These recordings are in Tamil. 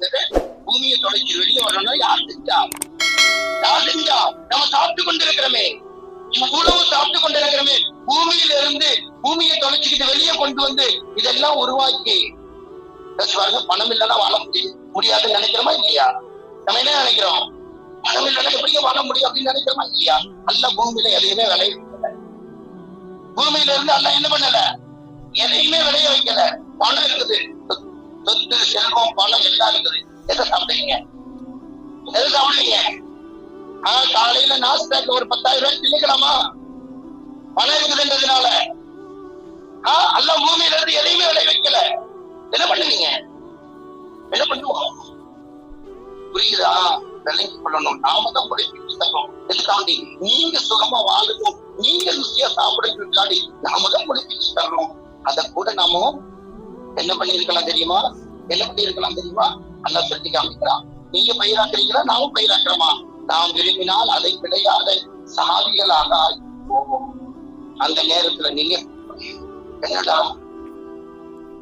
வந்தது பூமியை தொலைச்சி வெளியே வரணும் யார் செஞ்சா? யார் செஞ்சா? நம்ம சாப்பிட்டு கொண்டிருக்கிறோமே. இவ்வளவு சாப்பிட்டு கொண்டிருக்கிறோமே. பூமியில இருந்து பூமியை தொலைச்சிக்கிட்டு வெளியே கொண்டு வந்து இதெல்லாம் உருவாக்கி. பணம் இல்லைன்னா வாழ முடியும் முடியாதுன்னு நினைக்கிறோமா இல்லையா? நம்ம என்ன நினைக்கிறோம்? பணம் இல்லைன்னா எப்படிங்க வாழ முடியும் அப்படின்னு நினைக்கிறோமா இல்லையா? அல்ல பூமியில எதையுமே விளைய பூமியில இருந்து அல்ல என்ன பண்ணல? எதையுமே விளைய வைக்கல. பணம் இருக்குது. சொத்து செல்வம் பணம் எல்லாம் இருக்குது? எதை சாப்பிடுறீங்க எதை சாப்பிடுறீங்க ஆஹ் காலையில நாஸ்டாக்கு ஒரு பத்தாயிரம் ரூபாய் திணிக்கலாமா பணம் இருக்குதுன்றதுனால ஆஹ் அல்ல பூமியில இருந்து எதையுமே விளைய வைக்கல. என்ன பண்ணுவீங்க? என்ன பண்ணுவோம்? புரியுதா? விலைக்கு கொள்ளணும் நாம தான் உழைப்பு புத்தகம் எதுக்காண்டி? நீங்க சுகமா வாழணும். நீங்க ருசியா சாப்பிடுறதுக்காண்டி நாம தான் உழைப்பு தரணும் அத கூட நாமும் என்ன பண்ணிருக்கலாம் தெரியுமா? என்ன பண்ணிருக்கலாம் தெரியுமா? அல்ல சொல்லி காமிக்கிறான். நீங்க பயிராக்குறீங்களா? நாமும் பயிராக்குறோமா நாம் விரும்பினால் அதை விளையாத சாவிகளாக போவோம் அந்த நேரத்துல நீங்க என்னடா?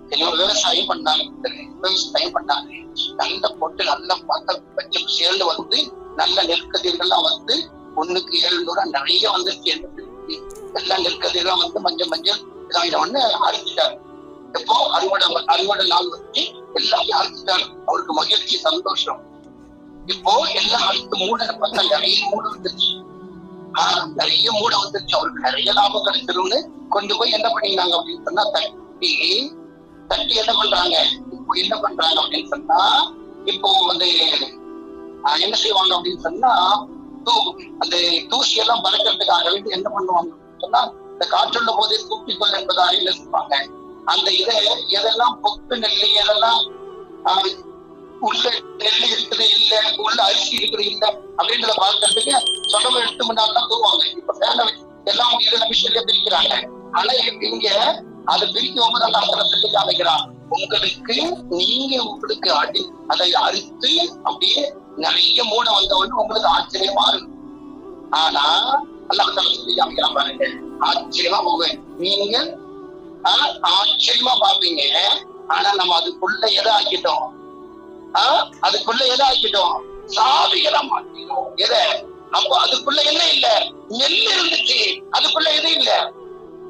என்னோட விவசாயம் பண்ணாங்க. விவசாயம் பண்ணாங்க. நல்ல போட்டு நல்ல பார்த்த வச்சு சேர்ந்து வந்து நல்ல நெற்கதிர்கள்லாம் வந்து ஒண்ணுக்கு ஏழுநூறு நிறைய வந்துருச்சு. எல்லா நெற்கதிரெல்லாம் வந்து மஞ்சள் மஞ்சள் இதாயிரம் ஒண்ணு அரைச்சிட்டாரு எப்போ அறுவடை அறுவடை நாள் வச்சு எல்லாம் யாருக்குதான் அவருக்கு மகிழ்ச்சி சந்தோஷம். இப்போ எல்லாம் அடுத்து மூட பார்த்தா நிறைய மூட வந்துருச்சு. நிறைய மூட வந்துருச்சு. அவருக்கு நிறைய லாபம் கிடைச்சிரும்னு கொண்டு போய் என்ன பண்ணிருந்தாங்க அப்படின்னு சொன்னா தட்டி தட்டி என்ன பண்றாங்க? இப்போ என்ன பண்றாங்க அப்படின்னு சொன்னா இப்போ வந்து என்ன செய்வாங்க அப்படின்னு சொன்னா தூ- அந்த தூசி எல்லாம் பறக்கிறதுக்காக வேண்டி என்ன பண்ணுவாங்க அப்படின்னு சொன்னா இந்த காற்றுள்ள போதே தூக்கிக்கொள் என்பதாக என்ன சொல்லுவாங்க அந்த இதை எதெல்லாம் பொக்கு நெல்லி எதெல்லாம் உள்ள நெல் இருக்குது இல்ல உள்ள அரிசி இருக்குது இல்ல அப்படின்றத பாக்குறதுக்கு சொடவை எடுத்து முன்னாடி தூவாங்க இப்ப ஃபேனை எல்லாம் இதுல மிஷின்ல பிரிக்கிறாங்க. ஆனா இங்க அதை பிரிக்கும் போது அந்த அர்த்தத்தை காமிக்கிறான் உங்களுக்கு நீங்க உங்களுக்கு அடி அதை அறுத்து அப்படியே நிறைய மூட வந்தவொன்னு உங்களுக்கு ஆச்சரியமா இருக்கும். ஆனா அல்லாஹ் சொல்லி காமிக்கிறான் பாருங்க ஆச்சரியமா போவேன். நீங்க ஆச்சரியமா பாப்பீங்க. ஆனா நம்ம அதுக்குள்ள எதை ஆக்கிட்டோம்? ஆஹ் அதுக்குள்ள எதை ஆக்கிட்டோம்? சாவிகளா மாத்திட்டோம் எதை? அப்போ அதுக்குள்ள என்ன இல்ல? நெல் இருந்துச்சு. அதுக்குள்ள எது இல்ல?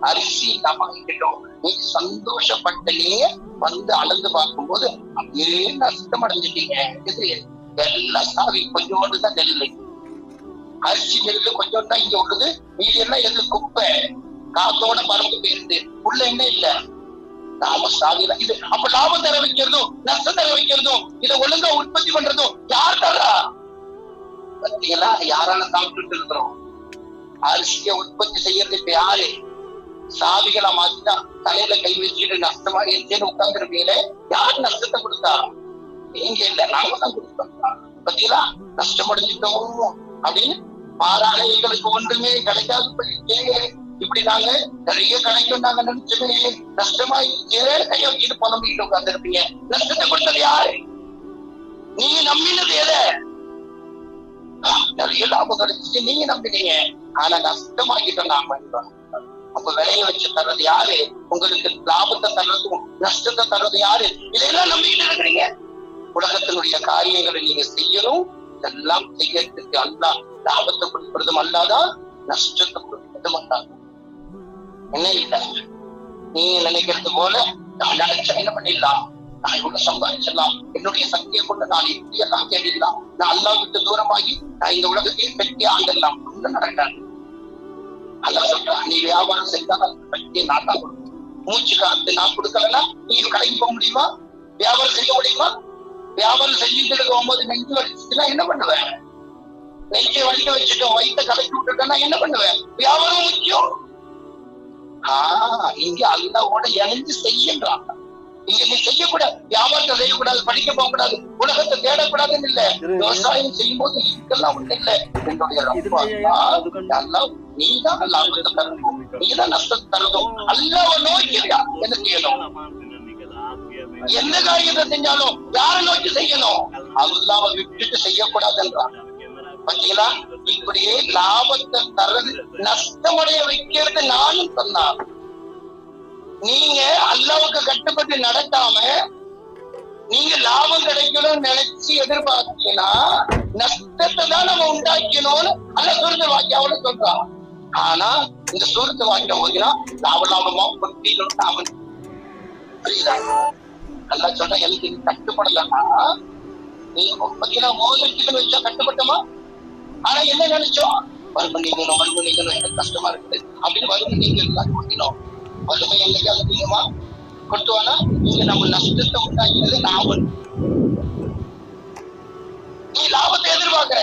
அரிசி இல்லாம ஆக்கிட்டோம் நீ சந்தோஷப்பட்டனே வந்து அளந்து பார்க்கும்போது அப்படியே நஷ்டம் அடைஞ்சிட்டீங்க. இது எல்லாம் சாவி கொஞ்சோண்டு தான் நெல் அரிசி நெல் கொஞ்சம் தான் இங்க உள்ளது. மீதி எல்லாம் எது? குப்பை. காத்தோட பறந்து போயிருந்து. உள்ள என்ன இல்ல? நாம சாதியில இது அப்ப லாபம் தர வைக்கிறதும் நஷ்டம் தர வைக்கிறதும் இதை ஒழுங்கா உற்பத்தி பண்றதும் யார் தர்றா? பாத்தீங்களா யாரால சாப்பிட்டு இருக்கிறோம். அரிசியை உற்பத்தி செய்யறது இப்ப யாரு? சாவிகளா மாத்திதான் தலையில கை வச்சுட்டு நஷ்டமா இருந்தேன்னு உட்கார்ந்து யார் நஷ்டத்தை கொடுத்தா? நீங்க இல்ல நாங்க தான் கொடுத்தோம். பாத்தீங்களா நஷ்டம் அடைஞ்சிட்டோம் அப்படின்னு மாறாக எங்களுக்கு ஒன்றுமே கிடைக்காது போயிட்டே இப்படி நாங்க நிறைய கிடைக்கும் நாங்க நினைச்சோமே நஷ்டமா கையை வச்சுட்டு புலம்பிட்டு உட்கார்ந்து இருப்பீங்க நஷ்டத்தை கொடுத்தது யாரு? நீங்க நம்பினது எதை? நிறைய லாபம் கிடைச்சிச்சு நீங்க நம்பினீங்க. ஆனா நஷ்டமாக்கிட்டோம் நாம அப்ப விலைய வச்சு தர்றது யாரு? உங்களுக்கு லாபத்தை தர்றதும் நஷ்டத்தை தர்றது யாரு? இதையெல்லாம் நம்பிக்கிட்டு இருக்கிறீங்க. உலகத்தினுடைய காரியங்களை நீங்க செய்யணும் இதெல்லாம் செய்யறதுக்கு அல்லா லாபத்தை கொடுக்கறதும் அல்லாதான் நஷ்டத்தை கொடுக்கறதும் அல்லாதான் என்ன இல்ல. நீங்க நினைக்கிறது போல நான் நினைச்ச என்ன பண்ணிடலாம்? நான் இவ்வளவு சம்பாதிச்சிடலாம். என்னுடைய சக்தியை கொண்டு நான் இப்படி எல்லாம் தேடிடலாம் நான் அல்லா விட்டு தூரமாகி நான் இந்த உலகத்தையும் பெற்றி ஆண்டெல்லாம் நடக்காது அல்லா சொல்றான் நீ வியாபாரம் செய்தால் சக்தியை நான் தான் கொடுக்கணும் மூச்சு காத்து நான் கொடுக்கலன்னா நீ கடைக்கு போக முடியுமா? வியாபாரம் செய்ய முடியுமா? வியாபாரம் செஞ்சுட்டு போகும்போது நெஞ்சு வலிச்சுன்னா என்ன பண்ணுவேன்? நெஞ்சை வலிக்க வச்சுட்டோம் வயிற்ற கலக்கி விட்டுட்டோம்னா என்ன பண்ணுவேன்? வியாபாரம் முக்கியம். ஆஹ் இங்க அல்லாவோட இணைஞ்சு செய்யன்றான் இங்க நீ செய்யக்கூடாது. வியாபாரத்தை செய்யக்கூடாது படிக்க போக கூடாது உலகத்தை தேடக்கூடாதுன்னு இல்ல. விவசாயம் செய்யும் போது இதுக்கெல்லாம் ஒண்ணு இல்ல. என்னுடைய ரப்பா. அல்லாஹ், அல்லாஹ், நீதான் லாபத்தை தரணும். நீதான் நஷ்டத்தை தரணும். அல்லாவ நோக்கியா என்ன செய்யணும்? எந்த காரியத்தை செஞ்சாலும் யாரை நோக்கி செய்யணும்? அல்லாவை விட்டுட்டு செய்யக்கூடாதுன்றான். பாத்தீங்களா? இப்படியே லாபத்தை தர்றது நஷ்டமடைய வைக்கிறது நானும் சொன்னான் நீங்க அல்லாவுக்கு கட்டுப்பட்டு நடக்காம நீங்க லாபம் கிடைக்கணும்னு நினைச்சு எதிர்பார்த்தீங்கன்னா நஷ்டத்தை தான் நம்ம உண்டாக்கணும்னு அல்ல சுருத்த வாக்கியாவோட சொல்றான். ஆனா இந்த சுருத்த வாக்கியம் ஓதினா லாப லாபமா புரியணும் லாபம் புரியுதா? நல்லா சொன்ன எனக்கு இது கட்டுப்படலன்னா நீங்க பாத்தீங்கன்னா மோதிரத்துக்கு வச்சா கட்டுப்பட்டோமா? ஆனா என்ன நினைச்சோம்? வறுமை நீங்கணும் வறுமை நீங்களும் எனக்கு கஷ்டமா இருக்குது. அப்படின்னு வறுமை நீங்க எல்லாம் கொட்டினோம் வறுமை என்னைக்கு அதிகமா கொட்டுவானா நீங்க நம்ம நஷ்டத்தை உண்டாக்கிறது லாபம் நீ லாபத்தை எதிர்பார்க்கிற.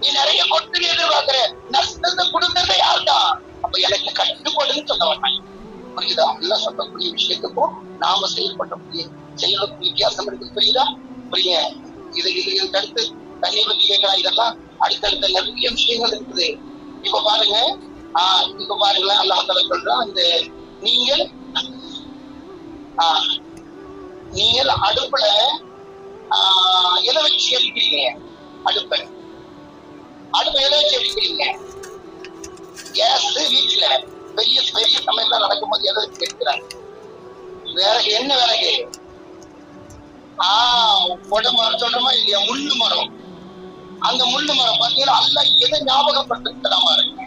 நீ நிறைய கொட்டுன்னு எதிர்பார்க்கிற. நஷ்டத்தை கொடுக்கறதே யார்தான் அப்ப எனக்கு கட்டுப்படுன்னு சொல்ல வேண்டாம் புரியுதா? எல்லாம் சொல்லக்கூடிய விஷயத்துக்கும் நாம செயல்படக்கூடிய செயலுக்கும் வித்தியாசம் இருக்கு. புரியுதா? புரியுங்க. இது இது தடுத்து அடுத்து தண்ணி பத்தி கேட்கலாம் இதெல்லாம் அடுத்தடுத்த நிறைய விஷயங்கள் இருக்குது. இப்ப பாருங்க. ஆஹ் இப்ப பாருங்களேன் அல்லாஹ் தஆலா சொல்றான் இந்த நீங்கள் ஆஹ் நீங்கள் அடுப்புல ஆஹ் எதை வச்சு எரிக்கிறீங்க? அடுப்பை. அடுப்பை எதை வச்சு எரிக்கிறீங்க? கேஸ் வீட்டுல. பெரிய பெரிய சமையல்லாம் நடக்கும்போது எதை வச்சு எரிக்கிறாங்க? வேற என்ன விறகு? ஆஹ் கொடை மரம் சொல்றோமா இல்லையா? முள்ளு மரம். அந்த முள்ளு மரம் பாத்தீங்கன்னா அல்ல எதை ஞாபகப்படுத்தலாமா இருக்கு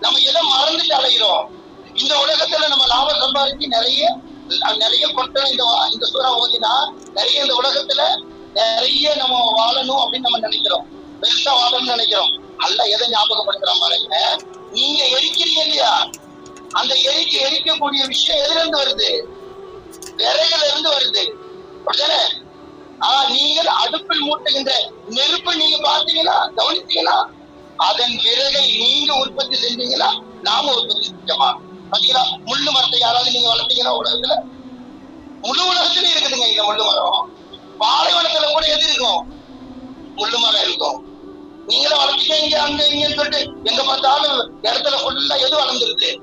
நம்ம எதை மறந்துட்டு அலைகிறோம் இந்த உலகத்துல நம்ம லாபம் சம்பாதிச்சு நிறைய நிறைய கொட்டணும் இந்த இந்த சூறா ஓதினா நிறைய இந்த உலகத்துல நிறைய நம்ம வாழணும் அப்படின்னு நம்ம நினைக்கிறோம். பெருசா வாழணும்னு நினைக்கிறோம். அல்ல எதை ஞாபகப்படுத்துற மாதிரி நீங்க எரிக்கிறீங்க இல்லையா? அந்த எரிக்க எரிக்கக்கூடிய விஷயம் எதுல இருந்து வருது? விறகுல இருந்து வருது. ஆஹ் நீங்கள் அடுப்பில் மூட்டுகின்ற நெருப்பு நீங்க பாத்தீங்கன்னா கவனித்தீங்கன்னா அதன் விறகை நீங்க உற்பத்தி செஞ்சீங்கன்னா நாம உற்பத்தி செஞ்சோமா? பாத்தீங்கன்னா முள்ளு மரத்தை யாராவது நீங்க வளர்த்தீங்கன்னா உலகத்துல? முழு உலகத்துல இருக்குதுங்க இந்த முள்ளு மரம். பாலைவனத்துல கூட எது இருக்கும்? முள்ளு மரம் இருக்கும். நீங்களும் வளர்த்தீங்க இங்க அங்க இங்கன்னு சொல்லிட்டு எங்க பார்த்தாலும் இடத்துல ஃபுல்லா எது வளர்ந்துருது?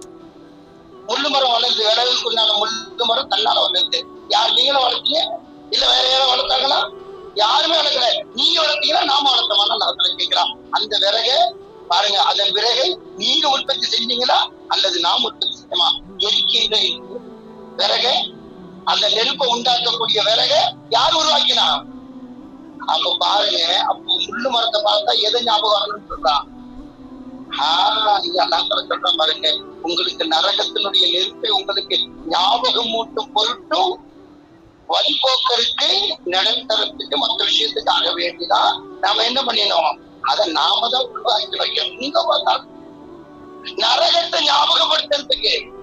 முள்ளு மரம் வளருது. விறகுக்குண்டான முள்ளு மரம் தன்னால வளருது. யார் நீங்களும் வளர்த்தீங்க? இல்ல வேற யாரும் வளர்த்தாங்களா? யாருமே வளர்க்கல. நீங்க வளர்த்தீங்களா நாம வளர்த்தோமா நான் கேட்கிறான் அந்த விறகு பாருங்க அதன் விறகை நீங்க உற்பத்தி செஞ்சீங்களா? அல்லது நாம் உற்பத்தி செஞ்சோமா எரிக்கின்ற விறக அந்த நெருப்பை உண்டாக்கக்கூடிய விறக யார் உருவாக்கினா? அப்ப பாருங்க அப்போ முள்ளு மரத்தை பார்த்தா எதை ஞாபகம் வரணும்னு சொல்றான் ஆஹ் சொல்றான் பாருங்க. உங்களுக்கு நரகத்தினுடைய நெருப்பை உங்களுக்கு ஞாபகம் மூட்டும் பொருட்டும் வழிபோக்கருக்கு நிரந்தரத்துக்கு மற்ற விஷயத்துக்காக வேண்டிதான் நாம என்ன பண்ணினோம் அதை நாம தான் உருவாக்கிறோம் எங்க பார்த்தாலும் நரகத்தை ஞாபகப்படுத்துறதுக்கு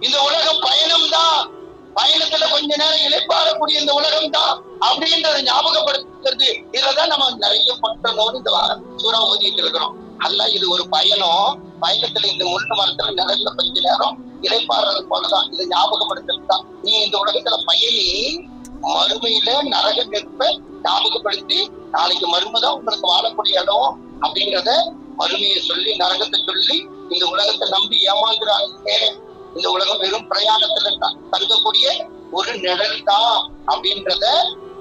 இந்த உலகம் பயணம் தான். பயணத்துல கொஞ்ச நேரம் இழைப்பாடக்கூடிய இந்த உலகம் தான் அப்படின்றத ஞாபகப்படுத்துறது. இதுலதான் நம்ம நிறைய பட்டணும்னு இந்த வா- சூறா ஓதிட்டு இருக்கிறோம். அல்ல இது ஒரு பயணம். பயணத்துல இந்த முள்ளு மரத்துல நிழல்ல கொஞ்ச நேரம் இழைப்பாடுறது போலதான். இதை ஞாபகப்படுத்துறது தான் நீ இந்த மறுமையில நரக நெருப்ப ஞாபகப்படுத்தி நாளைக்கு மறுமைதான் உங்களுக்கு வாழக்கூடிய இடம் அப்படின்றத மறுமையை சொல்லி நரகத்தை சொல்லி இந்த உலகத்தை நம்பி ஏமாந்துறாங்க. இந்த உலகம் வெறும் பிரயாணத்துல தங்கக்கூடிய ஒரு நிழல் தான் அப்படின்றத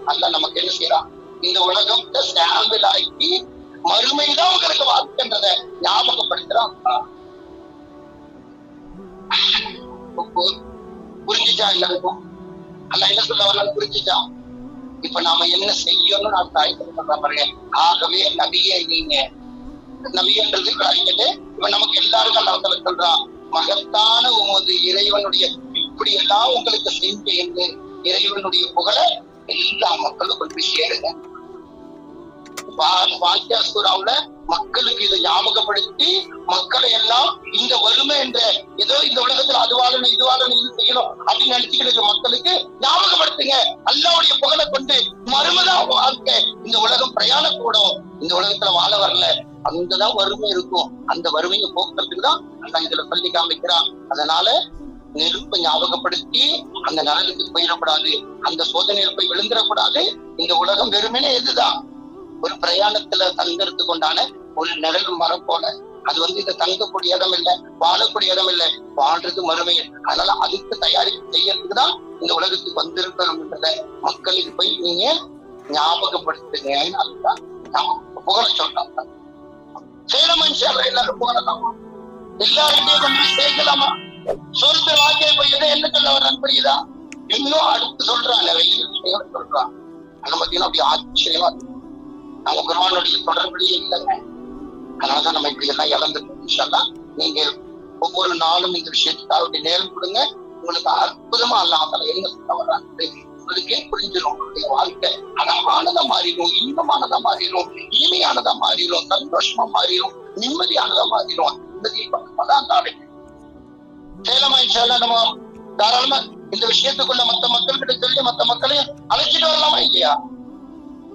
அல்ல நமக்கு என்ன செய்யறான் இந்த உலகத்தை சாம்பிள் ஆக்கி மறுமைதான் உங்களுக்கு வாழ்க்கைன்றத ஞாபகப்படுத்துறான். புரிஞ்சுச்சா எல்லாருக்கும்? அல்ல என்ன சொல்ல வரலாம் புரிஞ்சுட்டான் இப்ப நாம என்ன செய்யணும்னு நான் தாய் சொல்றேன் பாருங்க. ஆகவே நபியே நீங்க. நபின்றது அறிஞட்டு இப்ப நமக்கு எல்லாருக்கும் அல்லா சொல்றான் மகத்தான உமது இறைவனுடைய இப்படி எல்லாம் உங்களுக்கு செய்ய என்று இறைவனுடைய புகழ எல்லா மக்களும் கொண்டு சேருங்க. வா- சூறாவுல மக்களுக்கு இதை ஞாபகப்படுத்தி மக்களை எல்லாம் இந்த வறுமை என்ற ஏதோ இந்த உலகத்துல அது வாழணும் இது வாழணும் இது செய்யணும் அப்படின்னு நினைச்சுக்கிட்டு மக்களுக்கு ஞாபகப்படுத்துங்க. அல்லாவுடைய புகழை கொண்டு மறுமதான் வாழ்க்கை இந்த உலகம் பிரயாணக்கூடும். இந்த உலகத்துல வாழ வரல. அங்கதான் வறுமை இருக்கும். அந்த வறுமையை போக்குறதுக்கு தான் அல்லாஹ் இதுல சொல்லி காமிக்கிறான். அதனால நெருப்பை ஞாபகப்படுத்தி அந்த நலனுக்கு போயிடக்கூடாது. அந்த சோதனையில் போய் விழுந்துடக்கூடாது. இந்த உலகம் வெறுமனே எதுதான் ஒரு பிரயாணத்துல தங்கறதுக்கு உண்டான ஒரு நிழல் மரம் போல. அது வந்து இந்த தங்கக்கூடிய இடம் இல்ல வாழக்கூடிய இடம் இல்ல வாழ்றது மறுமை அதனால அதுக்கு தயாரிப்பு செய்யறதுக்கு தான் இந்த உலகத்துக்கு வந்திருக்கிறோம்ன்றத மக்களுக்கு போய் நீங்க ஞாபகப்படுத்துங்க அதுதான். நான் புகழ சொல்றாங்க சேலமன் சேர எல்லாரும் புகழலாமா எல்லாருமே கொண்டு சேர்க்கலாமா? சொந்த வாழ்க்கையை போய் எதை என்ன சொல்ல வர்றான்னு புரியுதா? இன்னும் அடுத்து சொல்றான் நிறைய விஷயங்கள் சொல்றான் அதை பார்த்தீங்கன்னா அப்படி ஆச்சரியமா இருக்கு. நம்ம குருவானுடைய தொடர்புலயே இல்லைங்க. அதனாலதான் நம்ம இப்படி எல்லாம் இழந்துட்டோம் இன்ஷால்லா நீங்க ஒவ்வொரு நாளும் இந்த விஷயத்துக்காக அப்படி நேரம் கொடுங்க. உங்களுக்கு அற்புதமா அல்லாமல் என்ன சொல்ல வர்றாங்க உங்களுக்கே புரிஞ்சிடும் உங்களுடைய வாழ்க்கை அழகானதா மாறிடும் இன்பமானதா மாறிடும் இனிமையானதா மாறிடும் சந்தோஷமா மாறிடும் நிம்மதியானதா மாறிடும் நிம்மதியை அதான் தானே. சேலமா நம்ம தாராளமா இந்த விஷயத்துக்குள்ள மத்த மக்கள்கிட்ட சொல்லி மத்த மக்களையும் அழைச்சிட்டு வரலாமா இல்லையா?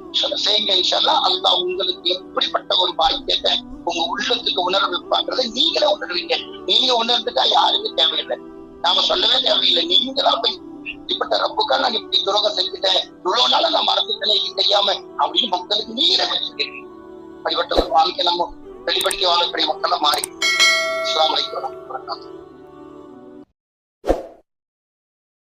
இன்ஷால்லா செய்யுங்க இன்ஷால்லா அல்லாஹ் உங்களுக்கு எப்படிப்பட்ட ஒரு பாக்கியத்தை உங்க உள்ளத்துக்கு உணர்வு வைப்பாங்கிறத நீங்களே உணர்வீங்க. நீங்க உணர்ந்துட்டா யாருக்கும் தேவையில்லை. நாம சொல்லவே தேவையில்லை. நீங்களா போய் இப்படிப்பட்ட ரப்புக்கா நான் இப்படி துரோகம் செஞ்சுட்டேன். இவ்வளவு நாள நான் மறந்துட்டேன் இது தெரியாம அப்படின்னு மக்களுக்கு நீங்களே வச்சுக்கிறீங்க. அப்படிப்பட்ட ஒரு வாழ்க்கை நம்ம வெளிப்படுத்தி வாழக்கூடிய மக்களா மாறி. அஸ்லாம் வலைக்கம் வரஹ்மத்துல்லாஹி